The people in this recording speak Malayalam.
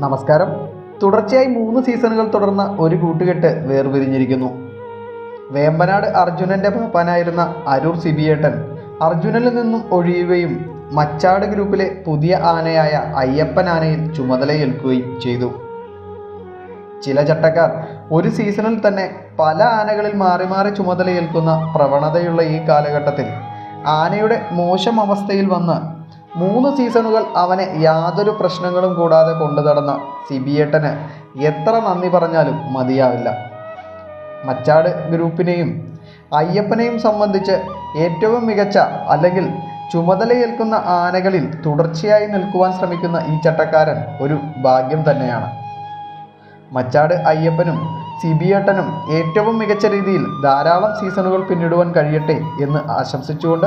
നമസ്കാരം. തുടർച്ചയായി മൂന്ന് സീസണുകൾ തുടർന്ന ഒരു കൂട്ടുകെട്ട് വേർപിരിഞ്ഞിരിക്കുന്നു. വേമ്പനാട് അർജുനന്റെ പാപ്പാനായിരുന്ന അരൂർ സിബിയേട്ടൻ അർജുനനിൽ നിന്നും ഒഴിയുകയും മച്ചാട് ഗ്രൂപ്പിലെ പുതിയ ആനയായ അയ്യപ്പൻ ആനയിൽ ചുമതലയേൽക്കുകയും ചെയ്തു. ചില ചട്ടക്കാർ ഒരു സീസണിൽ തന്നെ പല ആനകളിൽ മാറി മാറി ചുമതലയേൽക്കുന്ന പ്രവണതയുള്ള ഈ കാലഘട്ടത്തിൽ ആനയുടെ മോശം അവസ്ഥയിൽ വന്ന് മൂന്ന് സീസണുകൾ അവനെ യാതൊരു പ്രശ്നങ്ങളും കൂടാതെ കൊണ്ടു നടന്ന സിബിയേട്ടന് എത്ര നന്ദി പറഞ്ഞാലും മതിയാവില്ല. മച്ചാട് ഗ്രൂപ്പിനെയും അയ്യപ്പനെയും സംബന്ധിച്ച് ഏറ്റവും മികച്ച അല്ലെങ്കിൽ ചുമതലയേൽക്കുന്ന ആനകളിൽ തുടർച്ചയായി നിൽക്കുവാൻ ശ്രമിക്കുന്ന ഈ ചട്ടക്കാരൻ ഒരു ഭാഗ്യം തന്നെയാണ്. മച്ചാട് അയ്യപ്പനും സിബിയേട്ടനും ഏറ്റവും മികച്ച രീതിയിൽ ധാരാളം സീസണുകൾ പിന്നിടുവാൻ കഴിയട്ടെ എന്ന് ആശംസിച്ചുകൊണ്ട്